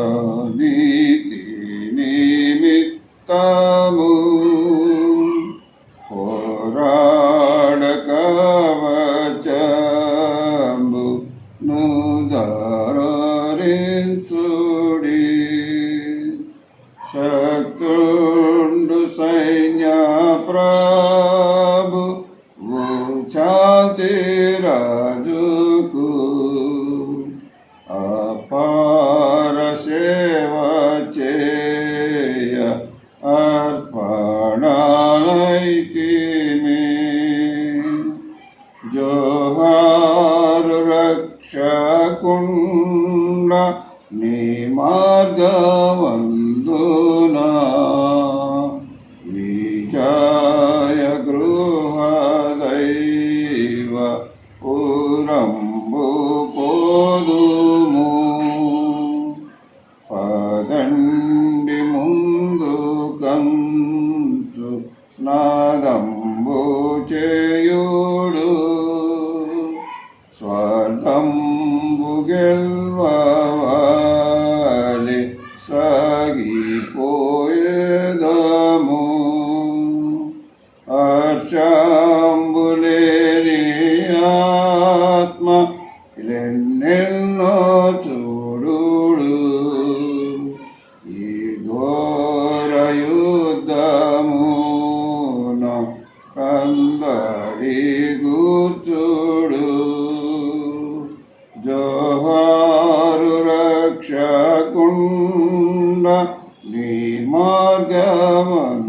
ഭക്തുലാരീതി നിമിത്തമു പോരാടകവചു നുദരിച്ചുടി ശത്രുണ്ടു സൈന്യ പ്ര జోహారు రక్షకుండ నీ మార్గవందునా విజయ గృహదైవ పురంబు పోదుము. పదండి ముందు కంచు నాదం స్వర్ణంబుగెల్వాలి సాగిపోయేదము అర్చంబులేని ఆత్మ ఇలెన్నెన్నో చూడు ఈ ఘోర కందరీ జోహారు రక్షకుండ నీ మార్గమను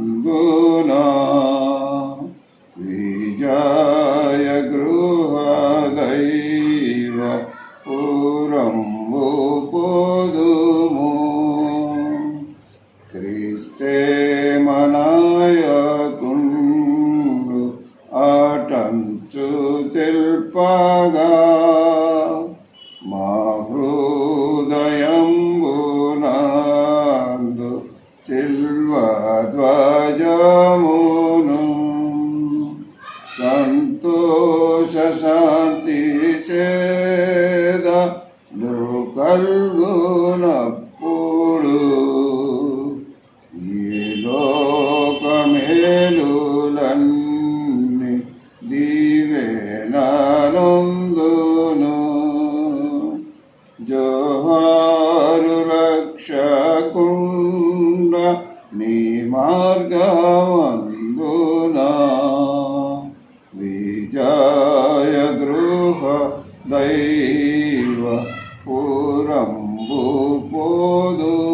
హృదయంబునందు సిల్వధ్వజమును సంతోష శాంతి చేద లోకల్ మార్గమందునా విజయ గృహ దైవ పురంబు పోదుము